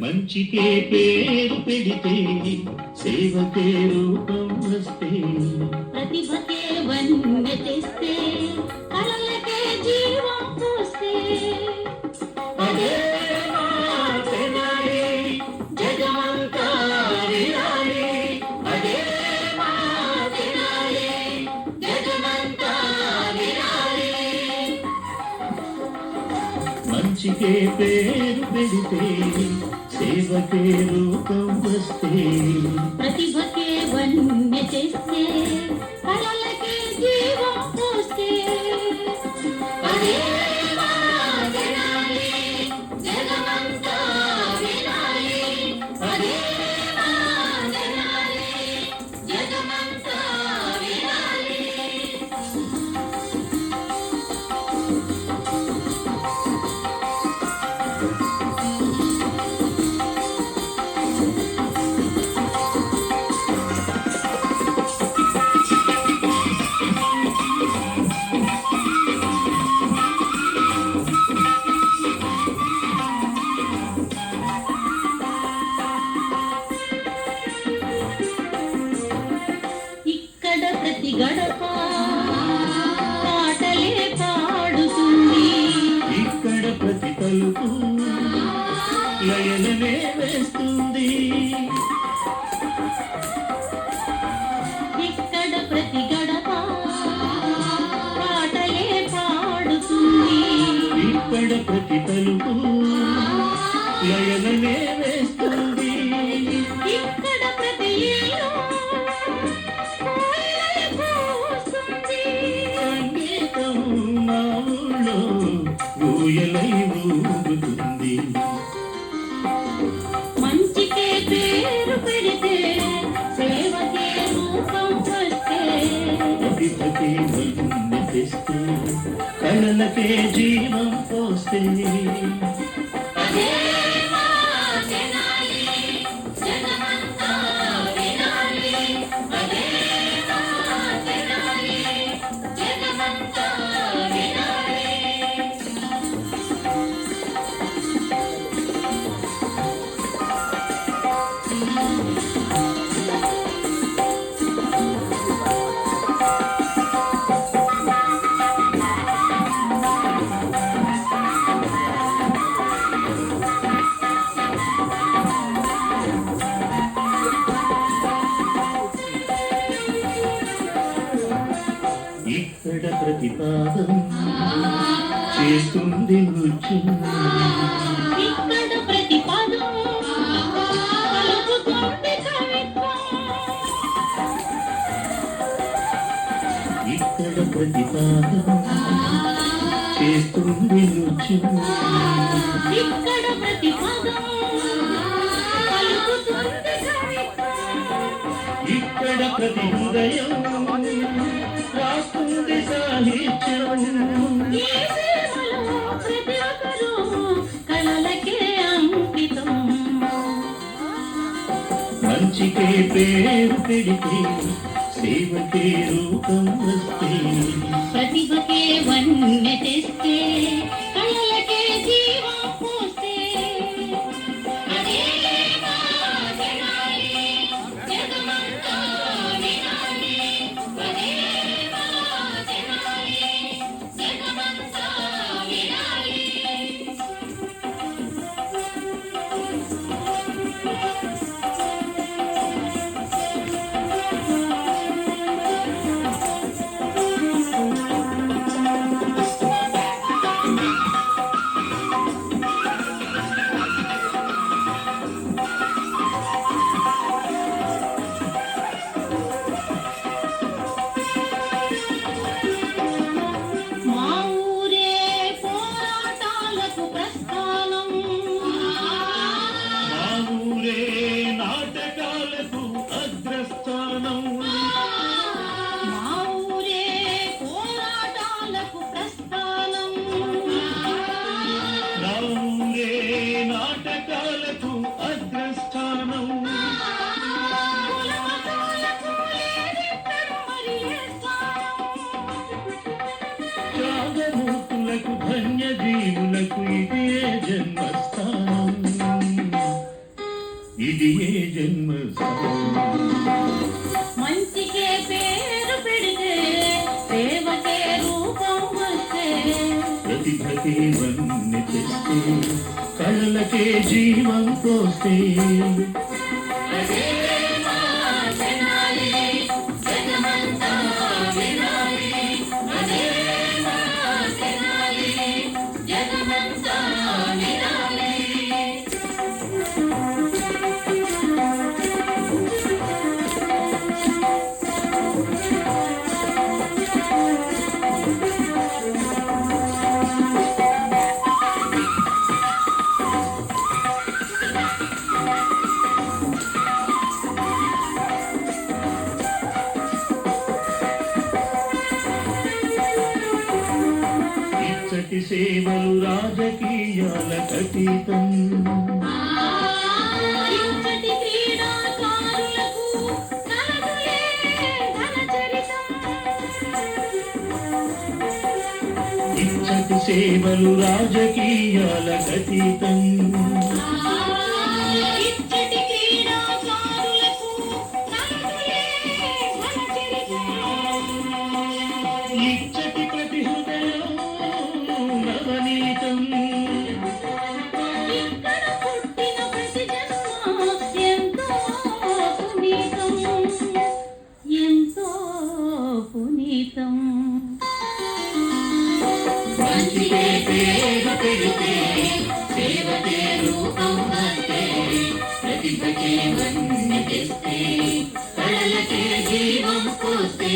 మంచికే పేరు పెడితే సేవకే వస్తే ప్రతిభకే వన్య తెస్తే కళలకే జీవం పోస్తే అదే. మంచికే పేరు పెడితే సేవకే రూపం వస్తే. ప్రతి తలుపు లయనమే వేస్తుంది. ఇక్కడ ప్రతి. సంగీతం మా ఊళ్ళో ఊయలై ఊగుతుంది. మంచికే పేరు పెడితే సేవకే రూపం వస్తే ప్రతిభకే వన్నె తెస్తే కళలకే జీవం పోస్తే చేస్తుంది ఇక్కడ ప్రతిపాదం. చేస్తుంది. ఇక్కడ ప్రతి హృదయం రాస్తుంది సాహిత్యం. పేరు పెడితే సేవకే రూపం వస్తే. ప్రతిభకే వన్య తెస్తే దివ్యమూర్తులకు ధన్య జీవులకు ఇది ఏ జన్మస్థానం? ఇది ఏ జన్మస్థానం? మంచికే పేరు పెడితే సేవకే రూపం వస్తే. ప్రతిభకే వన్నె తెస్తే కళ్ళకే జీవం పోస్తే. ఇచ్చటి సేవలు నలుగులే ఘనచరితం. ఇచ్చటి సేవలు రాజకీయాలకు అతీతం పునీతం ప్రతిభకే వన్నె తెస్తే కళలకే జీవం పోస్తే.